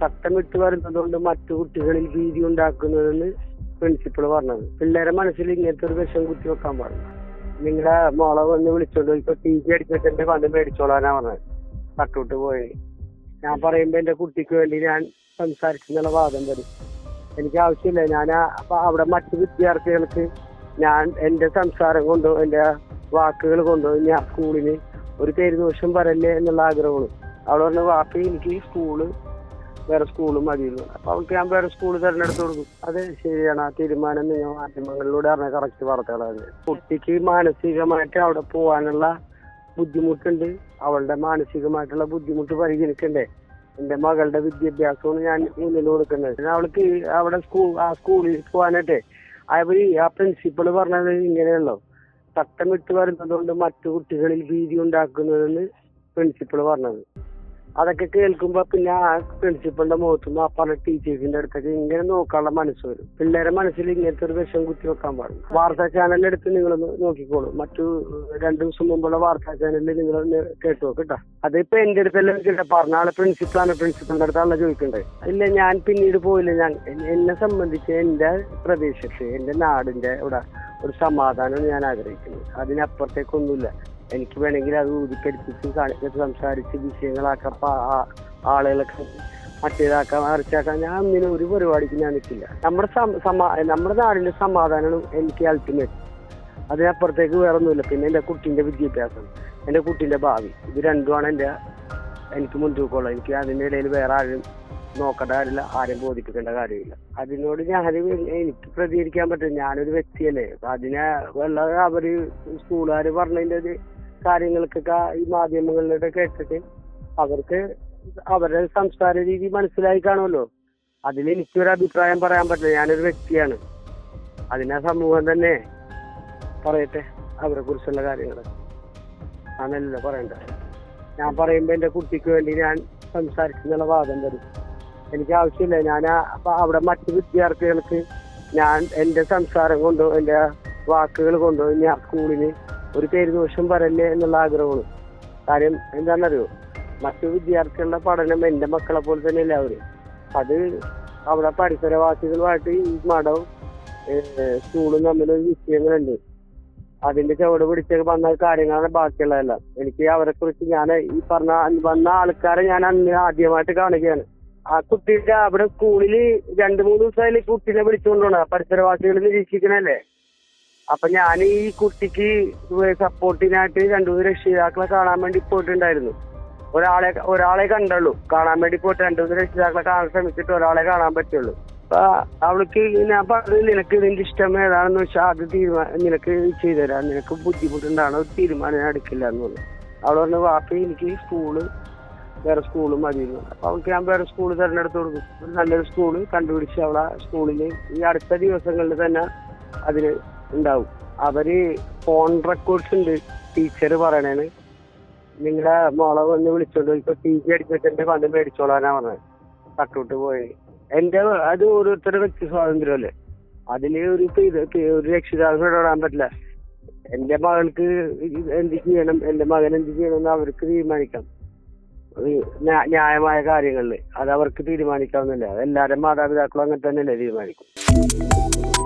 ചട്ടം വിട്ട് വരുന്നതുകൊണ്ട് മറ്റു കുട്ടികളിൽ ഭീതി ഉണ്ടാക്കുന്നതെന്ന് പ്രിൻസിപ്പൾ പറഞ്ഞത്. പിള്ളേരെ മനസ്സിൽ ഇങ്ങനത്തെ ഒരു വിഷം കുത്തി വെക്കാൻ പറഞ്ഞു നിങ്ങളെ മോളെ വന്ന് വിളിച്ചോണ്ട് ഇപ്പൊ ടി വി അടിച്ചിട്ട് എന്റെ വന്ന് മേടിച്ചോളാനാ പറഞ്ഞത്. തട്ടുവിട്ട് പോയി. ഞാൻ പറയുമ്പോ എന്റെ കുട്ടിക്ക് വേണ്ടി ഞാൻ സംസാരിച്ചെന്നുള്ള വാദം വരും. എനിക്ക് ആവശ്യമില്ല. ഞാൻ അവിടെ മറ്റു വിദ്യാർത്ഥികൾക്ക് ഞാൻ എന്റെ സംസാരം കൊണ്ടോ എന്റെ വാക്കുകൾ കൊണ്ടോ ഞാൻ സ്കൂളിന് ഒരു പേരുദോഷം പറയല്ലേ എന്നുള്ള ആഗ്രഹമാണ്. അവിടെ പറഞ്ഞ വാക്ക് എനിക്ക് സ്കൂൾ വേറെ സ്കൂളും മതിയിരുന്നു അപ്പൊ അവൾക്ക് ഞാൻ വേറെ സ്കൂൾ തിരഞ്ഞെടുത്ത് കൊടുക്കും അത് ശരിയാണ്. ആ തീരുമാനം നിങ്ങൾ മാധ്യമങ്ങളിലൂടെ അറിഞ്ഞ കറക്റ്റ് വാർത്തകളാണ് കുട്ടിക്ക് മാനസികമായിട്ട് അവിടെ പോകാനുള്ള ബുദ്ധിമുട്ടുണ്ട്. അവളുടെ മാനസികമായിട്ടുള്ള ബുദ്ധിമുട്ട് പരിഗണിക്കണ്ടേ എന്റെ മകളുടെ വിദ്യാഭ്യാസമാണ് ഞാൻ മുന്നിൽ കൊടുക്കുന്നത്. അവൾക്ക് അവിടെ സ്കൂൾ ആ സ്കൂളിൽ പോകാനായിട്ടെ അവർ ആ പ്രിൻസിപ്പൾ പറഞ്ഞത് ഇങ്ങനെയല്ലോ ചട്ടം വിട്ട് വരുന്നതുകൊണ്ട് മറ്റു കുട്ടികളിൽ ഭീതി ഉണ്ടാക്കുന്നതെന്ന് പ്രിൻസിപ്പൾ പറഞ്ഞത്. അതൊക്കെ കേൾക്കുമ്പോ പിന്നെ ആ പ്രിൻസിപ്പളിന്റെ മുഖത്തുനിന്ന് ആ പറഞ്ഞ ടീച്ചേഴ്സിന്റെ അടുത്തൊക്കെ ഇങ്ങനെ നോക്കാനുള്ള മനസ്സ് വരും. പിള്ളേരെ മനസ്സിൽ ഇങ്ങനത്തെ ഒരു വിഷം കുത്തി വെക്കാൻ പാടില്ല. വാർത്താ ചാനലിന്റെ അടുത്ത് നിങ്ങൾ നോക്കിക്കോളൂ. മറ്റു രണ്ടു ദിവസം മുമ്പുള്ള വാർത്താ ചാനലിൽ നിങ്ങൾ കേട്ടു നോക്കട്ടാ അതിപ്പോ എന്റെ അടുത്തെല്ലാം കിട്ടാ പറഞ്ഞ ആളെ പ്രിൻസിപ്പളാണ് പ്രിൻസിപ്പളിന്റെ അടുത്താണല്ലോ ചോദിക്കണ്ടേ? ഇല്ല ഞാൻ പിന്നീട് പോയില്ല. ഞാൻ എന്നെ സംബന്ധിച്ച് എന്റെ പ്രദേശത്ത് എന്റെ നാടിന്റെ ഇവിടെ ഒരു സമാധാനം ഞാൻ ആഗ്രഹിക്കുന്നത്. അതിനപ്പുറത്തേക്കൊന്നുമില്ല എനിക്ക് വേണമെങ്കിൽ അത് ഊതിക്കടിപ്പിച്ച് കാണി- സംസാരിച്ച് വിഷയങ്ങളാക്കാം ആളുകളൊക്കെ മറ്റേതാക്കാം മറിച്ചാക്കാം ഞാൻ ഒന്നിനും ഒരു പരിപാടിക്ക് ഞാൻ നിൽക്കില്ല നമ്മുടെ സമാ നമ്മുടെ നാടിന്റെ സമാധാനമാണ് എനിക്ക് അൾട്ടിമേറ്റ് അതിനപ്പുറത്തേക്ക് വേറെ ഒന്നുമില്ല പിന്നെ എന്റെ കുട്ടിന്റെ വിദ്യാഭ്യാസം എന്റെ കുട്ടിന്റെ ഭാവി. ഇത് രണ്ടുമാണ് എന്റെ എനിക്ക് മുൻതൂക്കമുള്ളത്. എനിക്ക് അതിന്റെ ഇടയിൽ വേറെ ആരും നോക്കേണ്ട കാര്യമില്ല. ആരും ബോധിപ്പിക്കേണ്ട കാര്യമില്ല. അതിനോട് ഞാൻ എനിക്ക് പ്രതികരിക്കാൻ പറ്റും. ഞാനൊരു വ്യക്തിയല്ലേ. അതിനെ വല്ല അവർ സ്കൂളുകാര് പറഞ്ഞതിന്റെ ഒരു കാര്യങ്ങൾക്കൊക്കെ ഈ മാധ്യമങ്ങളിലൂടെ കേട്ടിട്ട് അവർക്ക് അവരുടെ സംസ്കാര രീതി മനസ്സിലായി കാണുമല്ലോ. അതിൽ എനിക്കൊരു അഭിപ്രായം പറയാൻ പറ്റില്ല. ഞാനൊരു വ്യക്തിയാണ്. അതിനാ സമൂഹം തന്നെ പറയട്ടെ അവരെ കുറിച്ചുള്ള കാര്യങ്ങൾ ആണല്ലോ പറയണ്ട. ഞാൻ പറയുമ്പോ എന്റെ കുട്ടിക്ക് വേണ്ടി ഞാൻ സംസാരിക്കുന്നുള്ള വാദം വരും. എനിക്ക് ആവശ്യമില്ല. ഞാൻ അവിടെ മറ്റു വിദ്യാർത്ഥികൾക്ക് ഞാൻ എന്റെ സംസാരം കൊണ്ടോ എന്റെ വാക്കുകൾ കൊണ്ടോ ഞാൻ സ്കൂളിന് ഒരു പേര് ദോഷം പറയല്ലേ എന്നുള്ള ആഗ്രഹമാണ്. കാര്യം എന്താണെന്നറിയോ? മറ്റു വിദ്യാർത്ഥികളുടെ പഠനം എന്റെ മക്കളെ പോലെ തന്നെ അവർ. അത് അവിടെ പരിസരവാസികളുമായിട്ട് ഈ മഠവും സ്കൂളും സ്കൂളും തമ്മിലൊരു വിഷയങ്ങളുണ്ട്. അതിന്റെ ചുവട് പിടിച്ച് വന്ന കാര്യങ്ങളാണ് ബാക്കിയുള്ളതെല്ലാം. എനിക്ക് അവരെ കുറിച്ച് ഞാൻ ഈ പറഞ്ഞ വന്ന ആൾക്കാരെ ഞാൻ അന്ന് ആദ്യമായിട്ട് കാണുകയാണ്. ആ കുട്ടിയുടെ അവിടെ സ്കൂളിൽ രണ്ടു മൂന്ന് ദിവസമായി കുട്ടീനെ വിളിച്ചുകൊണ്ടാണ് പരിസരവാസികൾ നിരീക്ഷിക്കണല്ലേ അപ്പൊ ഞാൻ ഈ കുട്ടിക്ക് സപ്പോർട്ടിനായിട്ട് രണ്ടു മൂന്ന് രക്ഷിതാക്കളെ കാണാൻ വേണ്ടി പോയിട്ടുണ്ടായിരുന്നു. ഒരാളെ ഒരാളെ കണ്ടുള്ളൂ. കാണാൻ വേണ്ടി പോയിട്ട് രണ്ടു മൂന്ന് രക്ഷിതാക്കളെ കാണാൻ ശ്രമിച്ചിട്ട് ഒരാളെ കാണാൻ പറ്റുള്ളൂ. അപ്പൊ അവൾക്ക് ഞാൻ പറഞ്ഞത് നിനക്ക് ഇതിന്റെ ഇഷ്ടം ഏതാണെന്ന് വെച്ചാൽ അത് തീരുമാനം നിനക്ക് ചെയ്തു തരാം നിനക്ക് ബുദ്ധിമുട്ടുണ്ടാണോ ഒരു തീരുമാനം ഞാൻ എടുക്കില്ല എന്ന് പറഞ്ഞു. അവൾ പറഞ്ഞു വാപ്പി എനിക്ക് സ്കൂൾ വേറെ സ്കൂളും മതി അപ്പൊ അവൾക്ക് ഞാൻ വേറെ സ്കൂൾ തിരഞ്ഞെടുത്ത് കൊടുക്കും നല്ലൊരു സ്കൂൾ കണ്ടുപിടിച്ച് അവളെ സ്കൂളിൽ ഈ അടുത്ത ദിവസങ്ങളിൽ തന്നെ അതിന് ഉണ്ടാവും. അവർ ഫോൺ റെക്കോർഡ്സ് ഉണ്ട്. ടീച്ചർ പറയണേന് നിങ്ങളെ മോളെ വന്ന് വിളിച്ചോണ്ട് ഇപ്പൊ ടി വി അടിച്ചിട്ട് വന്ന് മേടിച്ചോളാനാ പറഞ്ഞത്. തട്ടുവിട്ട് പോയി. എന്റെ അത് ഓരോരുത്തരുടെ വ്യക്തി സ്വാതന്ത്ര്യമല്ലേ അതിൽ ഒരു ഒരു രക്ഷിതാക്കൾ ഇടാൻ പറ്റില്ല. എന്റെ മകൾക്ക് എന്ത് ചെയ്യണം? എന്റെ മകൻ എന്ത് ചെയ്യണം എന്ന് അവർക്ക് തീരുമാനിക്കാം. ന്യായമായ കാര്യങ്ങളിൽ. അത് അവർക്ക് തീരുമാനിക്കാവുന്നില്ല. അത് എല്ലാവരും മാതാപിതാക്കളും അങ്ങനെ തന്നെയല്ലേ തീരുമാനിക്കും.